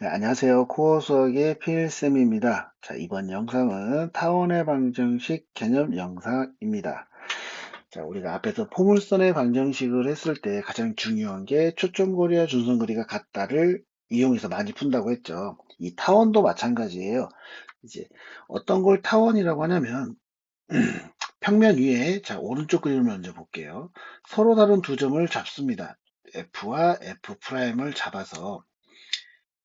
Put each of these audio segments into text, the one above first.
네, 안녕하세요. 코어 수학의 필쌤입니다. 자, 이번 영상은 타원의 방정식 개념 영상입니다. 자, 우리가 앞에서 포물선의 방정식을 했을 때 가장 중요한 게 초점거리와 중선거리가 같다를 이용해서 많이 푼다고 했죠. 이 타원도 마찬가지예요. 이제 어떤 걸 타원이라고 하냐면 평면 위에 자 오른쪽 그림을 먼저 볼게요. 서로 다른 두 점을 잡습니다. F와 F'을 잡아서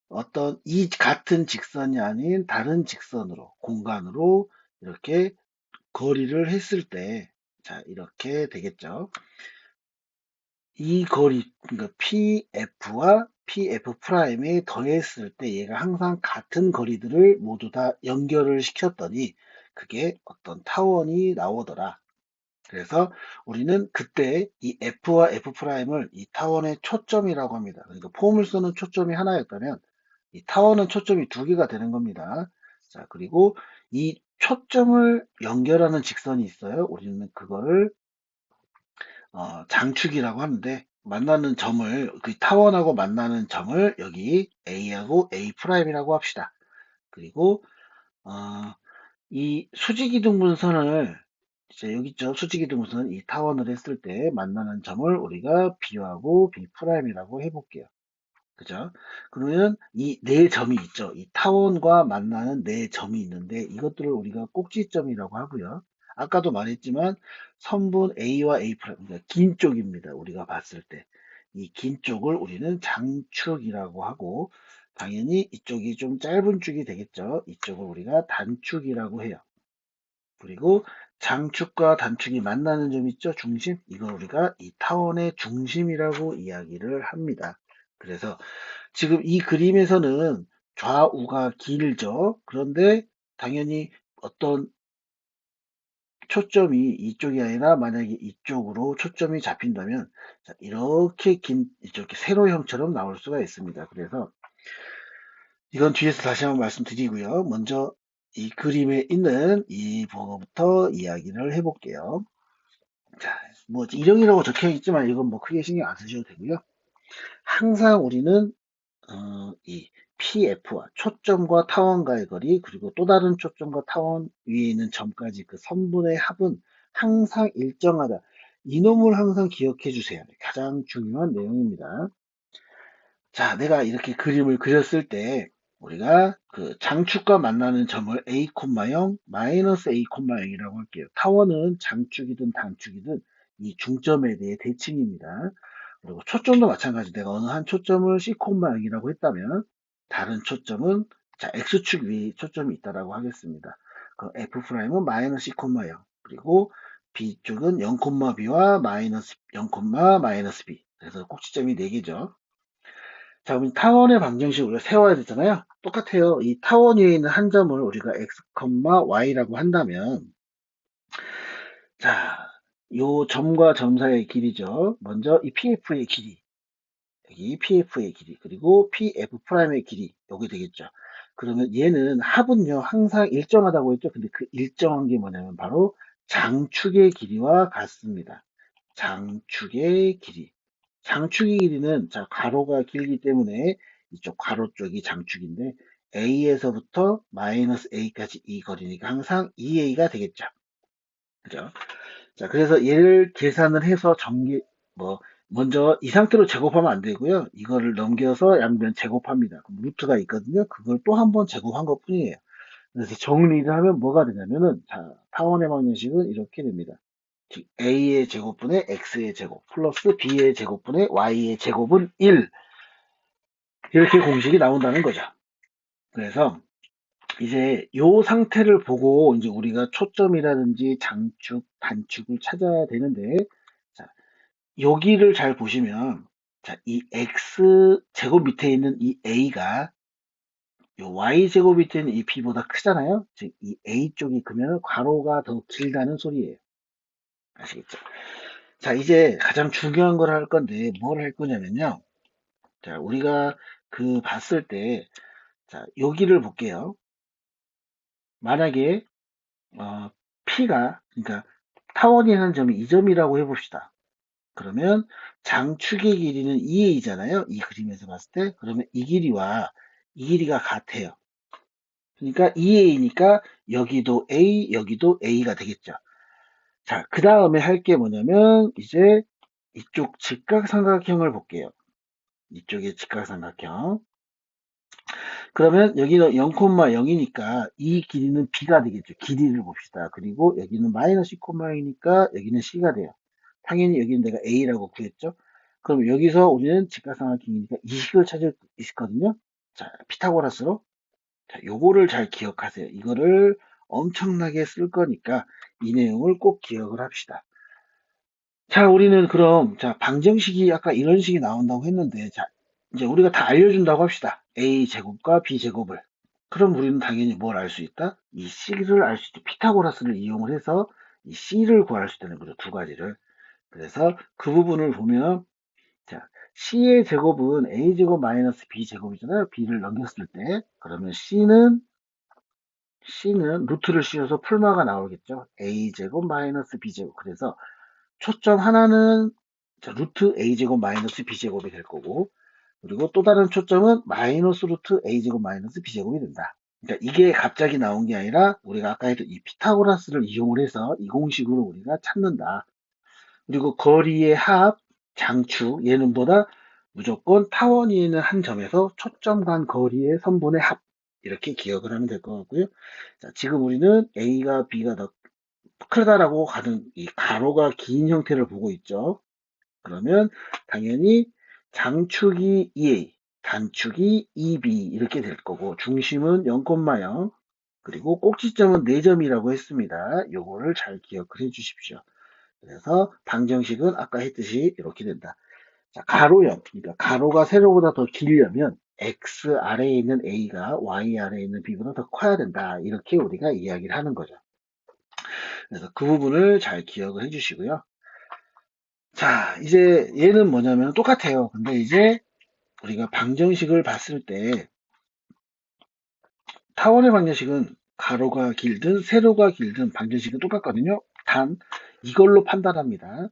어떤 이 같은 직선이 아닌 다른 직선으로 공간으로 이렇게 거리를 했을 때, 자, 이렇게 되겠죠. 이 거리, 그러니까 PF와 PF'에 더했을 때 얘가 항상 같은 거리들을 모두 다 연결을 시켰더니 그게 어떤 타원이 나오더라. 그래서 우리는 그때 이 F와 F'을 이 타원의 초점이라고 합니다. 그러니까 포물선은 초점이 하나였다면 이 타원은 초점이 두 개가 되는 겁니다. 자, 그리고 이 초점을 연결하는 직선이 있어요. 우리는 그거를 어, 장축이라고 하는데 만나는 점을 그 타원하고 만나는 점을 여기 A하고 A'이라고 합시다. 그리고 어, 이 수직이등분선을 이제 여기 있죠. 수직이등분선 이 타원을 했을 때 만나는 점을 우리가 B하고 B'이라고 해볼게요. 그죠? 그러면 이 네 점이 있죠. 이 타원과 만나는 네 점이 있는데 이것들을 우리가 꼭지점이라고 하고요. 아까도 말했지만 선분 A와 A' 그러니까 긴 쪽입니다. 우리가 봤을 때. 이 긴 쪽을 우리는 장축이라고 하고 당연히 이쪽이 좀 짧은 축이 되겠죠. 이쪽을 우리가 단축이라고 해요. 그리고 장축과 단축이 만나는 점 있죠. 중심. 이걸 우리가 이 타원의 중심이라고 이야기를 합니다. 그래서 지금 이 그림에서는 좌우가 길죠. 그런데 당연히 어떤 초점이 이쪽이 아니라 만약에 이쪽으로 초점이 잡힌다면 이렇게 긴 이렇게 세로형처럼 나올 수가 있습니다. 그래서 이건 뒤에서 다시 한번 말씀드리고요. 먼저 이 그림에 있는 이 부분부터 이야기를 해볼게요. 자, 뭐 일형이라고 적혀 있지만 이건 뭐 크게 신경 안 쓰셔도 되고요. 항상 우리는 어, 이 PF와 초점과 타원과의 거리 그리고 또 다른 초점과 타원 위에 있는 점까지 그 선분의 합은 항상 일정하다. 이놈을 항상 기억해 주세요. 가장 중요한 내용입니다. 자, 내가 이렇게 그림을 그렸을 때 우리가 그 장축과 만나는 점을 A, 0 마이너스 A, 0이라고 할게요. 타원은 장축이든 단축이든 이 중점에 대해 대칭입니다. 그리고 초점도 마찬가지. 내가 어느 한 초점을 C, 0이라고 했다면 다른 초점은 자 X축 위 초점이 있다라고 하겠습니다. 그 F'은 마이너스 C, 0 그리고 B쪽은 0,B와 마이너스 0, 마이너스 B 그래서 꼭지점이 4개죠. 자, 그럼 타원의 방정식 우리가 세워야 되잖아요. 똑같아요. 이 타원 위에 있는 한 점을 우리가 x, y라고 한다면 자, 요 점과 점 사이의 길이죠. 먼저 이 PF의 길이 여기 PF의 길이 그리고 PF'의 길이 여기 되겠죠. 그러면 얘는 합은요 항상 일정하다고 했죠. 근데 그 일정한 게 뭐냐면 바로 장축의 길이와 같습니다. 장축의 길이 장축의 길이는 자 가로가 길기 때문에 이쪽 가로 쪽이 장축인데 A에서부터 마이너스 A까지 이 거리니까 항상 2A가 되겠죠. 그죠? 자, 그래서 얘를 계산을 해서 전개, 뭐, 먼저 이 상태로 제곱하면 안 되고요. 이거를 넘겨서 양변 제곱합니다. 루트가 있거든요. 그걸 또 한 번 제곱한 것 뿐이에요. 그래서 정리를 하면 뭐가 되냐면은, 자, 타원의 방정식은 이렇게 됩니다. 즉 a의 제곱분의 x의 제곱 플러스 b의 제곱분의 y의 제곱은 1 이렇게 공식이 나온다는 거죠. 그래서 이제 요 상태를 보고 이제 우리가 초점이라든지 장축, 단축을 찾아야 되는데 자, 여기를 잘 보시면 자, 이 x 제곱 밑에 있는 이 a가 요 y 제곱 밑에 있는 이 b보다 크잖아요. 즉 이 a 쪽이 크면 괄호가 더 길다는 소리예요. 아시겠죠? 자, 이제 가장 중요한 걸 할 건데, 뭘 할 거냐면요. 자, 우리가 그 봤을 때, 자, 여기를 볼게요. 만약에, 어, P가, 그러니까 타원이라는 점이 이 점이라고 해봅시다. 그러면 장축의 길이는 2A잖아요. 이 그림에서 봤을 때. 그러면 이 길이와 이 길이가 같아요. 그러니까 2a니까 여기도 a, 여기도 a가 되겠죠. 자, 그 다음에 할 게 뭐냐면 이제 이쪽 직각삼각형을 볼게요. 이쪽에 직각삼각형. 그러면 여기는 0,0이니까 이 길이는 b가 되겠죠. 길이를 봅시다. 그리고 여기는 마이너스 10,0이니까 여기는 c가 돼요. 당연히 여기는 내가 a라고 구했죠. 그럼 여기서 우리는 직각삼각형이니까 이 식을 찾을 수 있거든요. 자, 피타고라스로. 자, 요거를 잘 기억하세요. 이거를 엄청나게 쓸 거니까 이 내용을 꼭 기억을 합시다. 자, 우리는 그럼, 자, 방정식이 아까 이런 식이 나온다고 했는데, 자, 이제 우리가 다 알려준다고 합시다. a제곱과 b제곱을. 그럼 우리는 당연히 뭘 알 수 있다? 이 c를 알 수 있다. 피타고라스를 이용을 해서 이 c를 구할 수 있다는 거죠. 두 가지를. 그래서 그 부분을 보면, 자, c의 제곱은 a제곱 마이너스 b제곱이잖아요. b를 넘겼을 때. 그러면 c는 c는 루트를 씌워서 풀마가 나오겠죠. a제곱 마이너스 b제곱. 그래서 초점 하나는 자, 루트 a제곱 마이너스 b제곱이 될 거고 그리고 또 다른 초점은 마이너스 루트 a제곱 마이너스 b제곱이 된다. 그러니까 이게 갑자기 나온 게 아니라 우리가 아까 했던 이 피타고라스를 이용을 해서 이 공식으로 우리가 찾는다. 그리고 거리의 합, 장축, 얘는 보다 무조건 타원이 있는 한 점에서 초점 간 거리의 선분의 합 이렇게 기억을 하면 될 것 같고요. 자, 지금 우리는 A가 B가 더 크다라고 가는 이 가로가 긴 형태를 보고 있죠. 그러면 당연히 장축이 2A, 단축이 2B 이렇게 될 거고 중심은 0,0 그리고 꼭지점은 4점이라고 했습니다. 요거를 잘 기억을 해 주십시오. 그래서 방정식은 아까 했듯이 이렇게 된다. 자, 가로형, 그러니까 가로가 세로보다 더 길려면 x 아래에 있는 a가 y 아래에 있는 b보다 더 커야 된다. 이렇게 우리가 이야기를 하는 거죠. 그래서 그 부분을 잘 기억을 해주시고요. 자, 이제 얘는 뭐냐면 똑같아요. 근데 이제 우리가 방정식을 봤을 때 타원의 방정식은 가로가 길든 세로가 길든 방정식은 똑같거든요. 단 이걸로 판단합니다.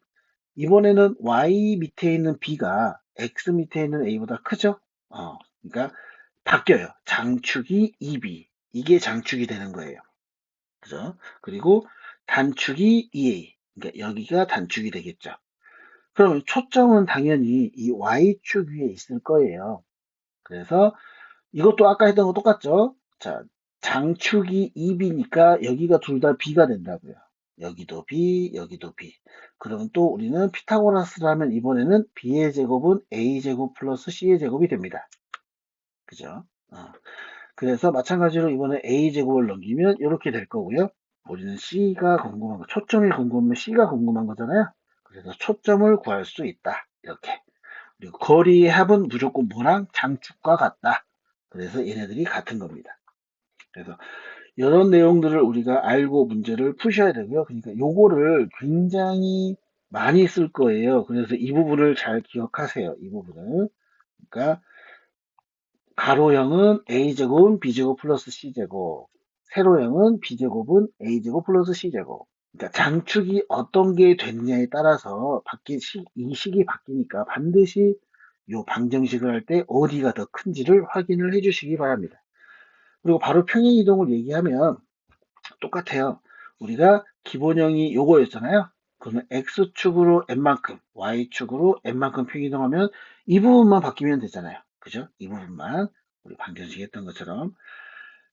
이번에는 y 밑에 있는 b가 x 밑에 있는 a보다 크죠? 어, 그러니까 바뀌어요. 장축이 2b 이게 장축이 되는 거예요. 그죠? 그리고 단축이 2a 그러니까 여기가 단축이 되겠죠. 그러면 초점은 당연히 이 y축 위에 있을 거예요. 그래서 이것도 아까 했던 거 똑같죠? 자, 장축이 2b니까 여기가 둘 다 b가 된다고요. 여기도 b, 여기도 b. 그러면 또 우리는 피타고라스라면 이번에는 b의 제곱은 a 제곱 플러스 c의 제곱이 됩니다. 그죠? 어. 그래서 마찬가지로 이번에 a 제곱을 넘기면 이렇게 될 거고요. 우리는 c가 궁금한 거, 초점이 궁금하면 c가 궁금한 거잖아요. 그래서 초점을 구할 수 있다. 이렇게. 그리고 거리의 합은 무조건 뭐랑 장축과 같다. 그래서 얘네들이 같은 겁니다. 그래서 이런 내용들을 우리가 알고 문제를 푸셔야 되고요. 그러니까 요거를 굉장히 많이 쓸 거예요. 그래서 이 부분을 잘 기억하세요. 이 부분을. 그러니까 가로형은 a제곱은 b제곱 플러스 c제곱 세로형은 b제곱은 a제곱 플러스 c제곱 그러니까 장축이 어떤 게 됐냐에 따라서 바뀐 시, 이 식이 바뀌니까 반드시 요 방정식을 할 때 어디가 더 큰지를 확인을 해 주시기 바랍니다. 그리고 바로 평행 이동을 얘기하면 똑같아요. 우리가 기본형이 요거였잖아요. 그러면 x축으로 n만큼, y축으로 n만큼 평행 이동하면 이 부분만 바뀌면 되잖아요. 그죠? 이 부분만 우리 방정식 했던 것처럼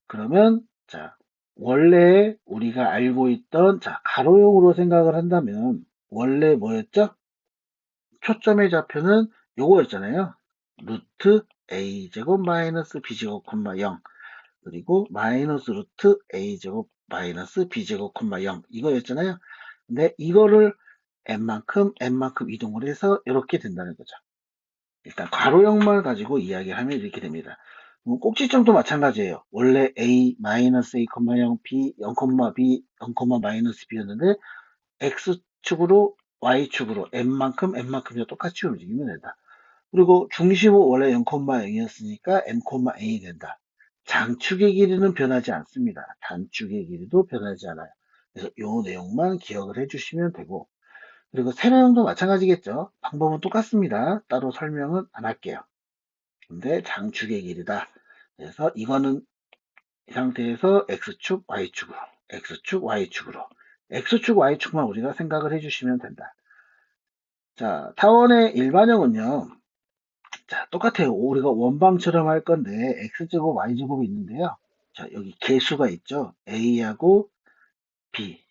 그러면 자 원래 우리가 알고 있던 자 가로형으로 생각을 한다면 원래 뭐였죠? 초점의 좌표는 요거였잖아요. 루트 a제곱 마이너스 b제곱 콤마 0 그리고 마이너스 루트 a제곱 마이너스 b제곱 콤마 0 이거였잖아요. 근데 이거를 n만큼 n만큼 이동을 해서 이렇게 된다는 거죠. 일단 괄호형만 가지고 이야기하면 이렇게 됩니다. 꼭지점도 마찬가지예요. 원래 a 마이너스 a, 0, b, 0, b, 0, 마이너스 b였는데 x축으로 y축으로 n만큼 n만큼이 똑같이 움직이면 된다. 그리고 중심은 원래 0, 0이었으니까 n, a이 된다. 장축의 길이는 변하지 않습니다. 단축의 길이도 변하지 않아요. 그래서 이 내용만 기억을 해주시면 되고 그리고 세로형도 마찬가지겠죠. 방법은 똑같습니다. 따로 설명은 안 할게요. 근데 장축의 길이다. 그래서 이거는 이 상태에서 X축, Y축으로, X축, Y축으로, X축, Y축만 우리가 생각을 해주시면 된다. 자, 타원의 일반형은요, 자, 똑같아요. 우리가 원방처럼 할 건데, X제곱, Y제곱이 있는데요. 자, 여기 개수가 있죠. A하고 B.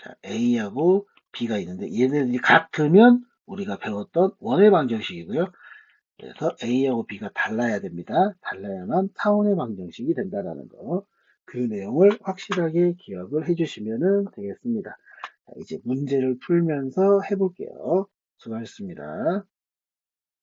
자, A하고 B가 있는데, 얘네들이 같으면 우리가 배웠던 원의 방정식이고요. 그래서 A하고 B가 달라야 됩니다. 달라야만 타원의 방정식이 된다라는 거. 그 내용을 확실하게 기억을 해주시면 되겠습니다. 자, 이제 문제를 풀면서 해볼게요. 수고하셨습니다.